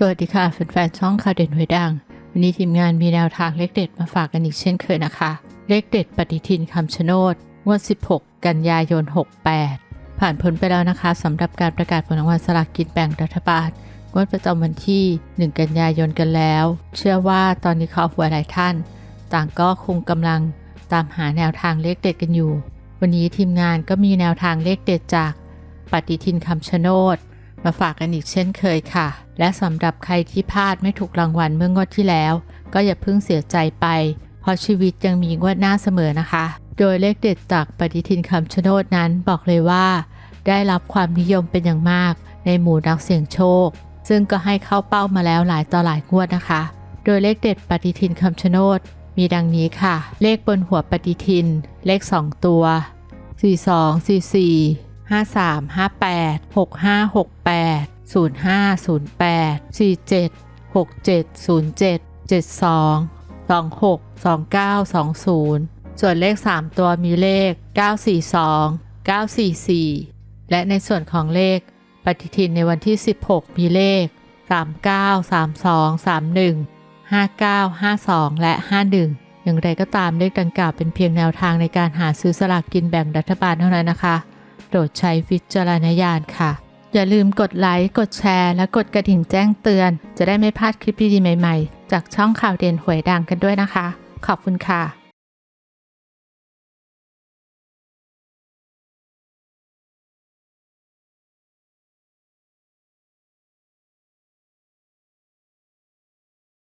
สวัสดีค่ะแฟนๆช่องข่าวเด่นหวยดัง วันนี้ทีมงานมีแนวทางเลขเด็ดมาฝากกันอีกเช่นเคยนะคะ เลขเด็ดปฏิทินคำชะโนดงวด 16 กันยายน 68 ผ่านพ้นไปแล้วนะคะสำหรับการประกาศผลรางวัลสลากกินแบ่งรัฐบาลงวดประจำวันที่ 1 กันยายนกันแล้ว เชื่อว่าตอนนี้คอบครัวหลายท่าน ต่างก็คงกำลังตามหาแนวทางเลขเด็ดกันอยู่ วันนี้ทีมงานก็มีแนวทางเลขเด็ดจากปฏิทินคำชะโนด มาฝากกันอีกเช่นเคยค่ะ และสำหรับใครที่พลาดไม่ถูกรางวัลเมื่องวดที่แล้ว ก็อย่าเพิ่งเสียใจไป เพราะชีวิตยังมีงวดหน้าเสมอนะคะ โดยเลขเด็ดจากปฏิทินคำชะโนดนั้นบอกเลยว่า ได้รับความนิยมเป็นอย่างมาก ในหมู่นักเสี่ยงโชค ซึ่งก็ให้เข้าเป้ามาแล้วหลายต่อหลายงวดนะคะ โดยเลขเด็ดปฏิทินคำชะโนดมีดังนี้ค่ะ เลขบนหัวปฏิทิน เลข 2 ตัว 42 53 58 65 68 05 08 47 67 07 72 26 29 20 ส่วนเลข 3 ตัวมีเลข 942 944 และในส่วนของเลขปฏิทินในวันที่ 16 มีเลข 39 32 31 59 52 และ 51อย่างไรก็ตามเลขดังกล่าวเป็นเพียงแนวทางในการหาซื้อสลากกินแบ่งรัฐบาลเท่านั้นนะคะ โปรดใช้วิจารณญาณค่ะ อย่าลืมกดไลค์กดแชร์และกดกระดิ่งแจ้งเตือน จะได้ไม่พลาดคลิปดีๆใหม่ ๆ จากช่องข่าวเด่นหวยดังกันด้วยนะคะ ขอบคุณค่ะ